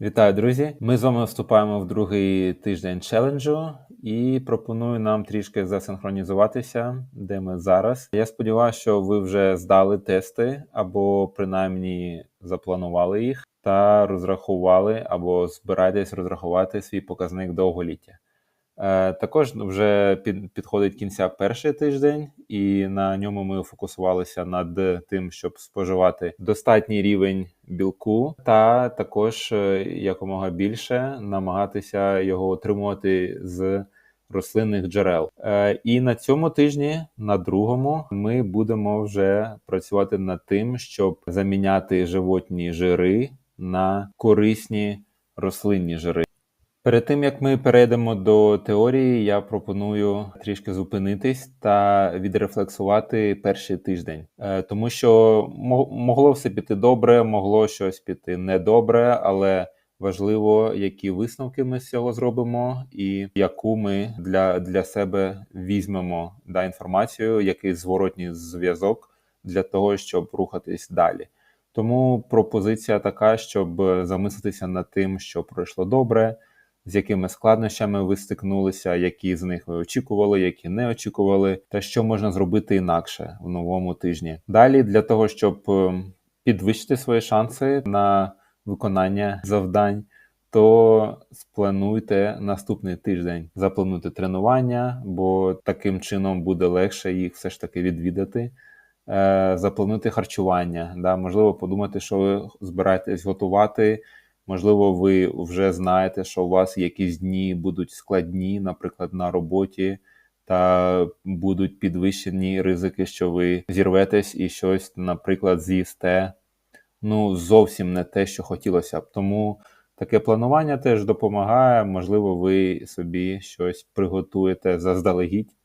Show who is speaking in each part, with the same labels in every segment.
Speaker 1: Вітаю, друзі! Ми з вами вступаємо в другий тиждень челенджу і пропоную нам трішки засинхронізуватися, де ми зараз. Я сподіваюся, що ви вже здали тести або принаймні запланували їх та розрахували або збираєтесь розрахувати свій показник довголіття. Е, також вже під, підходить кінця перший тиждень, і на ньому ми фокусувалися над тим, щоб споживати достатній рівень білку, та також е, якомога більше намагатися його отримувати з рослинних джерел. Е, і на цьому тижні, на другому, ми будемо вже працювати над тим, щоб заміняти животні жири на корисні рослинні жири. Перед тим як ми перейдемо до теорії, я пропоную трішки зупинитись та відрефлексувати перший тиждень, е, тому що могло все піти добре, могло щось піти недобре, але важливо, які висновки ми з цього зробимо, і яку ми для для себе візьмемо да, інформацію, який зворотній зв'язок для того, щоб рухатись далі. Тому пропозиція така, щоб замислитися над тим, що пройшло добре з якими складнощами ви стикнулися, які з них ви очікували, які не очікували, та що можна зробити інакше в новому тижні. Далі для того, щоб е, підвищити свої шанси на виконання завдань. То сплануйте наступний тиждень, заплануйте тренування, бо таким чином буде легше їх все ж таки відвідати. Е, заплануйте харчування, да, можливо, подумати, що ви збираєтесь готувати Можливо, ви вже знаєте, що у вас якісь дні будуть складні, наприклад, на роботі, та будуть підвищені ризики, що ви зірветесь і щось, наприклад, з'їсте. Ну, зовсім не те, що хотілося б. Тому таке планування теж допомагає. Можливо, ви собі щось приготуєте заздалегідь.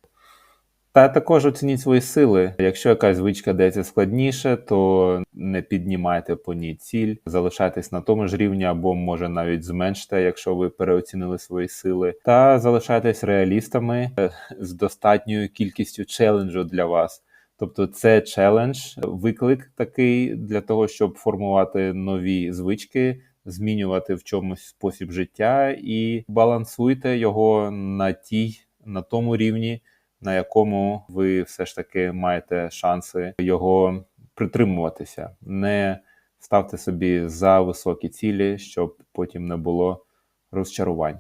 Speaker 1: Та також оцініть свої сили. Якщо якась звичка дається складніше, то не піднімайте по ній ціль, залишайтесь на тому ж рівні, або може навіть зменште, якщо ви переоцінили свої сили, та залишайтесь реалістами е, з достатньою кількістю челенджу для вас. Тобто це челендж, виклик такий для того, щоб формувати нові звички, змінювати в чомусь спосіб життя і балансуйте його на тій, на тому рівні на якому ви все ж таки маєте шанси його притримуватися. Не ставте собі за високі цілі, щоб потім не було розчарувань.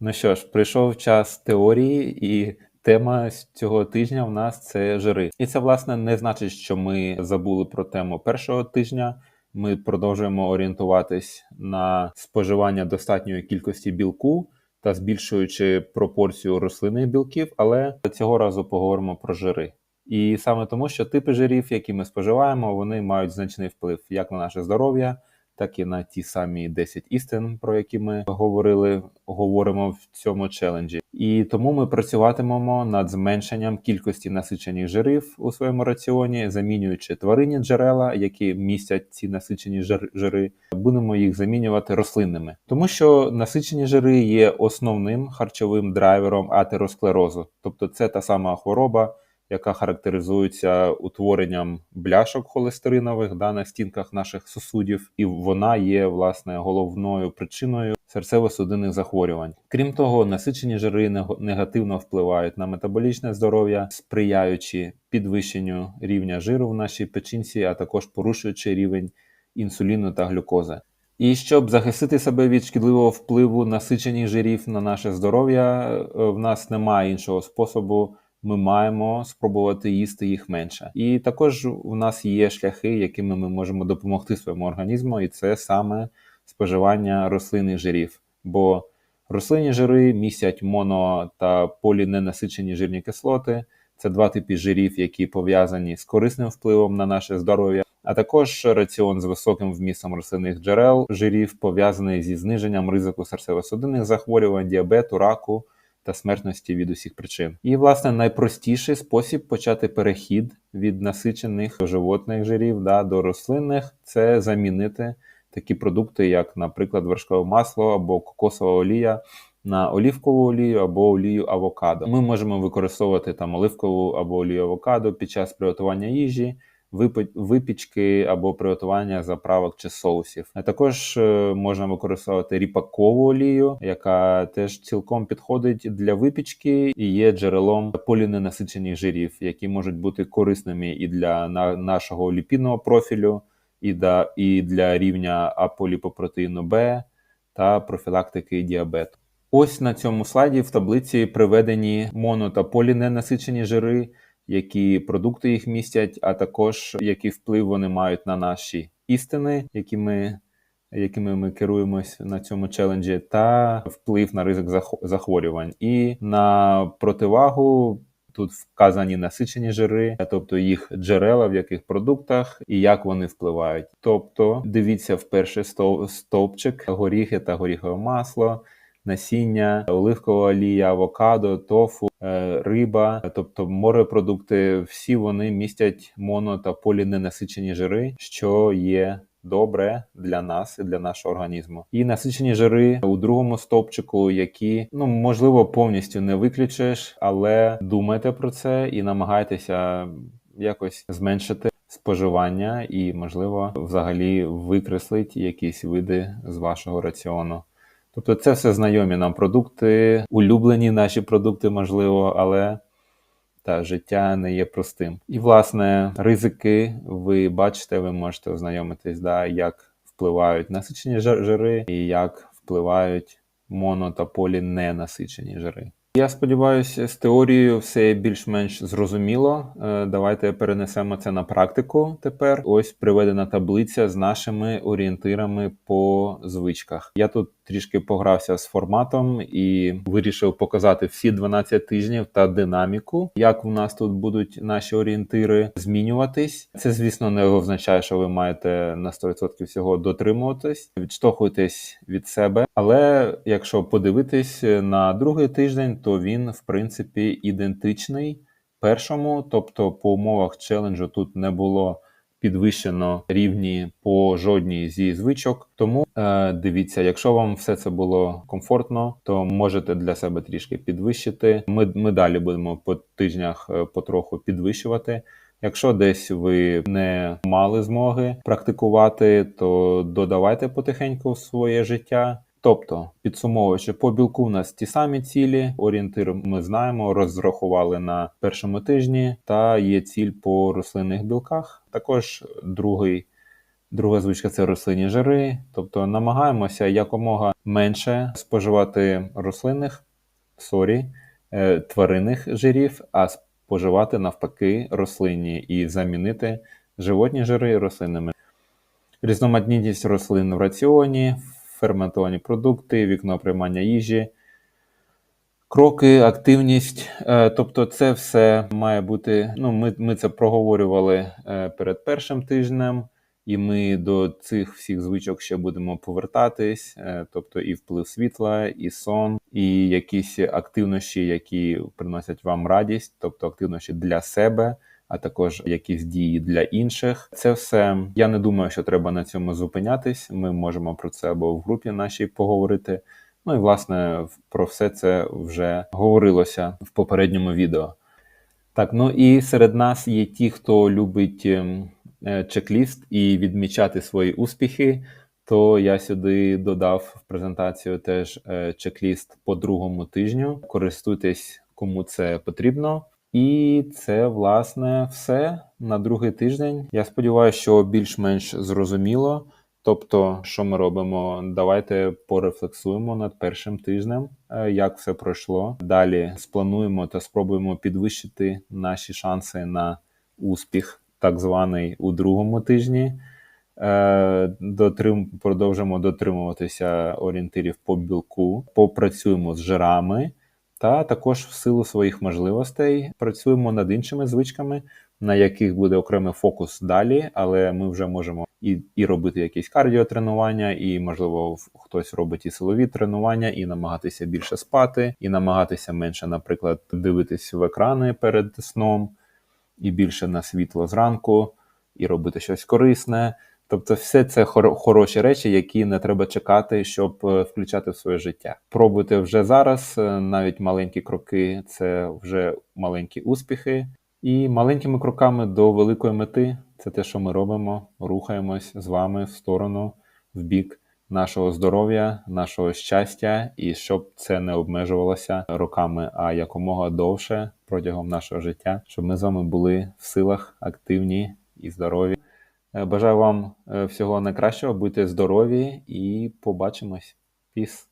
Speaker 1: Ну що ж, прийшов час теорії, і тема цього тижня в нас це жири. І це, власне, не значить, що ми забули про тему першого тижня. Ми продовжуємо орієнтуватись на споживання достатньої кількості білку та збільшуючи пропорцію рослинних білків, але цього разу поговоримо про жири. І саме тому, що типи жирів, які ми споживаємо, вони мають значний вплив як на наше здоров'я, так і на ті самі 10 істин, про які ми говорили, говоримо в цьому челенджі. І тому ми працюватимемо над зменшенням кількості насичених жирів у своєму раціоні, замінюючи тваринні джерела, які містять ці насичені жири, будемо їх замінювати рослинними, тому що насичені жири є основним харчовим драйвером атеросклерозу, тобто це та сама хвороба яка характеризується утворенням бляшок холестеринових да, на стінках наших сосудів, і вона є власне головною причиною серцево-судинних захворювань. Крім того, насичені жири негативно впливають на метаболічне здоров'я, сприяючи підвищенню рівня жиру в нашій печінці, а також порушуючи рівень інсуліну та глюкози. І щоб захистити себе від шкідливого впливу насичених жирів на наше здоров'я, е, в нас немає іншого способу ми маємо спробувати їсти їх менше. І також у нас є шляхи, якими ми можемо допомогти своєму організму, і це саме споживання рослинних жирів. Бо рослинні жири містять моно та поліненасичені жирні кислоти. Це два типи жирів, які пов'язані з корисним впливом на наше здоров'я, а також раціон з високим вмістом рослинних джерел жирів пов'язаний зі зниженням ризику серцево-судинних захворювань, діабету, раку та смертності від усіх причин. І, власне, найпростіший спосіб почати перехід від насичених животних жирів да, до рослинних це замінити такі продукти, як, наприклад, вершкове масло або кокосова олія. На олівкову олію або олію авокадо. Ми можемо використовувати там оливкову або олію авокадо під час приготування їжі, випічки або приготування заправок чи соусів. А також е, можна використовувати ріпакову олію, яка теж цілком підходить для випічки і є джерелом поліненасичених жирів, які можуть бути корисними і для нашого ліпідного профілю, і, для рівня аполіпопротеїну Б та профілактики діабету. Ось на цьому слайді в таблиці приведені моно та поліненасичені жири, які продукти їх містять, а також який вплив вони мають на наші істини, які ми, якими ми керуємось на цьому челенджі, та вплив на ризик захворювань. І на противагу тут вказані насичені жири, тобто їх джерела, в яких продуктах і як вони впливають. Тобто, дивіться в перший стовпчик горіхи та горіхове масло. Насіння, оливкова олія, авокадо, тофу, е, риба, тобто морепродукти, всі вони містять моно та поліненасичені жири, що є добре для нас і для нашого організму. І насичені жири у другому стовпчику, які ну можливо повністю не виключиш, але думайте про це і намагайтеся якось зменшити споживання і, можливо, взагалі викреслить якісь види з вашого раціону. Тобто це все знайомі нам продукти, улюблені наші продукти, можливо, але та життя не є простим. І, власне, ризики ви бачите, ви можете ознайомитись, да, як впливають насичені жири і як впливають моно та поліненасичені жири. Я сподіваюся, з теорією все більш-менш зрозуміло. Е, Давайте перенесемо це на практику тепер. Ось приведена таблиця з нашими орієнтирами по звичках. Я тут трішки погрався з форматом і вирішив показати всі 12 тижнів та динаміку, як у нас тут будуть наші орієнтири змінюватись. Це, звісно, не означає, що ви маєте на 100% всього дотримуватись, відштовхуйтесь від себе. Але якщо подивитись на другий тиждень, то він в принципі ідентичний першому, тобто по умовах челенджу тут не було підвищено рівні по жодній зі звичок. Тому е, дивіться, якщо вам все це було комфортно, то можете для себе трішки підвищити. Ми, ми далі будемо по тижнях е, потроху підвищувати. Якщо десь ви не мали змоги практикувати, то додавайте потихеньку в своє життя. Тобто, підсумовуючи, по білку у нас ті самі цілі, орієнтир ми знаємо, розрахували на першому тижні, та є ціль по рослинних білках. Також другий, друга звичка це рослинні жири. Тобто намагаємося якомога менше споживати рослинних, сорі, е, тваринних жирів, а споживати навпаки рослинні і замінити животні жири рослинними. Різноманітність рослин в раціоні, ферментовані продукти, вікно приймання їжі, кроки, активність. Е, Тобто, це все має бути. Ну, ми, ми це проговорювали е, перед першим тижнем, і ми до цих всіх звичок ще будемо повертатись. Е, Тобто, і вплив світла, і сон, і якісь активності, які приносять вам радість, тобто активності для себе а також якісь дії для інших. Це все я не думаю, що треба на цьому зупинятись. Ми можемо про це або в групі нашій поговорити. Ну і власне про все це вже говорилося в попередньому відео. Так, ну і серед нас є ті, хто любить ем, е, чек-ліст і відмічати свої успіхи. То я сюди додав в презентацію теж е, чек-ліст по другому тижню. Користуйтесь, кому це потрібно. І це власне все на другий тиждень. Я сподіваюся, що більш-менш зрозуміло. Тобто, що ми робимо? Давайте порефлексуємо над першим тижнем, е, як все пройшло. Далі сплануємо та спробуємо підвищити наші шанси на успіх, так званий у другому тижні. Е, Дотрим... Продовжимо дотримуватися орієнтирів по білку, попрацюємо з жирами. Та також в силу своїх можливостей працюємо над іншими звичками, на яких буде окремий фокус далі, але ми вже можемо і і робити якісь кардіотренування, і, можливо, хтось робить і силові тренування, і намагатися більше спати, і намагатися менше, наприклад, дивитись в екрани перед сном, і більше на світло зранку, і робити щось корисне. Тобто, все це хор хороші речі, які не треба чекати, щоб е, включати в своє життя. Пробуйте вже зараз, е, навіть маленькі кроки це вже маленькі успіхи, і маленькими кроками до великої мети Це те, що ми робимо. Рухаємось з вами в сторону, в бік нашого здоров'я, нашого щастя, і щоб це не обмежувалося роками, а якомога довше протягом нашого життя, щоб ми з вами були в силах, активні і здорові. Е, Бажаю вам е, всього найкращого, будьте здорові і побачимось. Піс.